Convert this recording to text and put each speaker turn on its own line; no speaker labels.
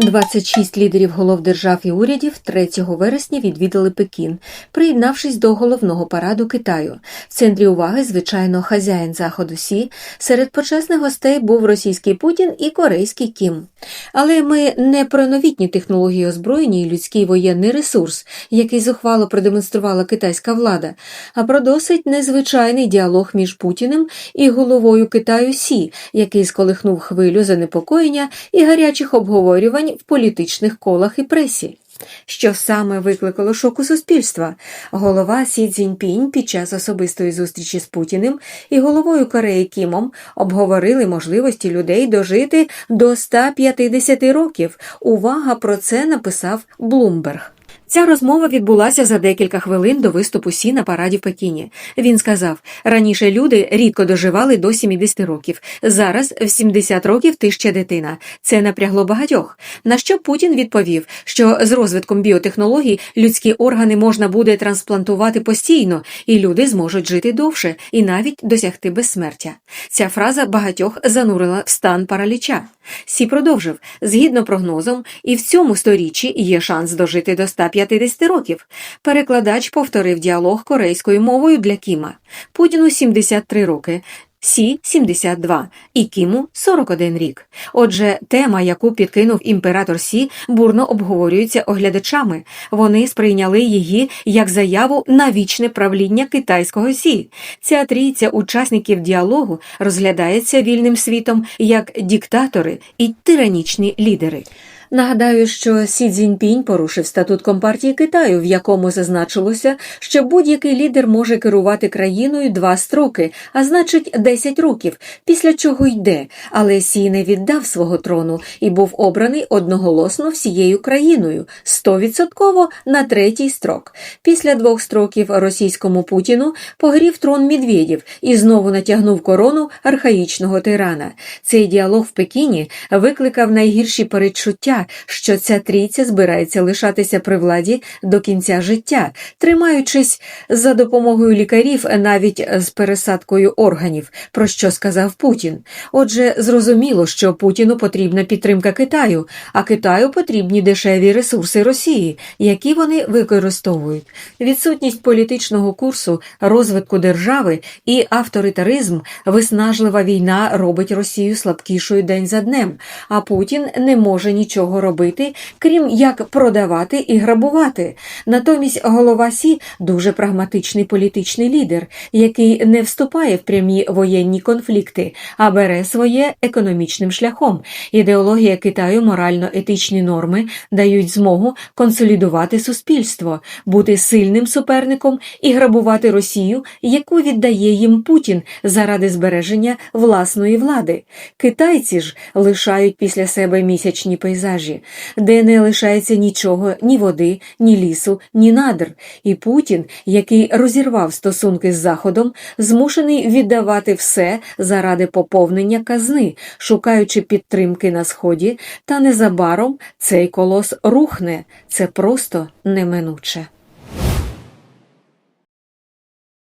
26 лідерів голов держав і урядів 3 вересня відвідали Пекін, приєднавшись до головного параду Китаю. В центрі уваги, звичайно, хазяїн заходу Сі. Серед почесних гостей був російський Путін і корейський Кім. Але ми не про новітні технології озброєння і людський воєнний ресурс, який зухвало продемонструвала китайська влада, а про досить незвичайний діалог між Путіним і головою Китаю Сі, який сколихнув хвилю занепокоєння і гарячих обговорювань в політичних колах і пресі. Що саме викликало шок у суспільства? Голова Сі Цзіньпінь під час особистої зустрічі з Путіним і головою Кореї Кімом обговорили можливості людей дожити до 150 років. Увага про це написав Блумберг. Ця розмова відбулася за декілька хвилин до виступу Сі на параді в Пекіні. Він сказав: раніше люди рідко доживали до 70 років. Зараз в 70 років ти ще дитина. Це напрягло багатьох. На що Путін відповів, що з розвитком біотехнологій людські органи можна буде трансплантувати постійно, і люди зможуть жити довше і навіть досягти безсмертя. Ця фраза багатьох занурила в стан параліча. Сі продовжив згідно прогнозом, і в цьому сторіччі є шанс дожити до 150 років. Перекладач повторив діалог корейською мовою для Кіма. Путіну 73 роки. Сі 72 і Кіму 41 рік. Отже, тема, яку підкинув імператор Сі, бурно обговорюється оглядачами. Вони сприйняли її як заяву на вічне правління китайського Сі. Ця трійця учасників діалогу розглядається вільним світом як диктатори і тиранічні лідери. Нагадаю, що Сі Цзіньпінь порушив статут Компартії Китаю, в якому зазначилося, що будь-який лідер може керувати країною два строки, а значить 10 років, після чого йде. Але Сі не віддав свого трону і був обраний одноголосно всією країною, стовідсотково на третій строк. Після двох строків російському Путіну погрів трон Медведєв і знову натягнув корону архаїчного тирана. Цей діалог в Пекіні викликав найгірші передчуття що ця трійця збирається лишатися при владі до кінця життя, тримаючись за допомогою лікарів навіть з пересадкою органів, про що сказав Путін. Отже, зрозуміло, що Путіну потрібна підтримка Китаю, а Китаю потрібні дешеві ресурси Росії, які вони використовують. Відсутність політичного курсу, розвитку держави і авторитаризм, виснажлива війна робить Росію слабкішою день за днем, а Путін не може нічого нічого робити, крім як продавати і грабувати. Натомість голова Сі дуже прагматичний політичний лідер, який не вступає в прямі воєнні конфлікти, а бере своє економічним шляхом. Ідеологія Китаю, морально-етичні норми дають змогу консолідувати суспільство, бути сильним суперником і грабувати Росію, яку віддає їм Путін заради збереження власної влади. Китайці ж лишають після себе місячні пейзажі пляжі, де не лишається нічого, ні води, ні лісу, ні надр. І Путін, який розірвав стосунки з Заходом, змушений віддавати все заради поповнення казни, шукаючи підтримки на сході, та незабаром цей колос рухне. Це просто неминуче.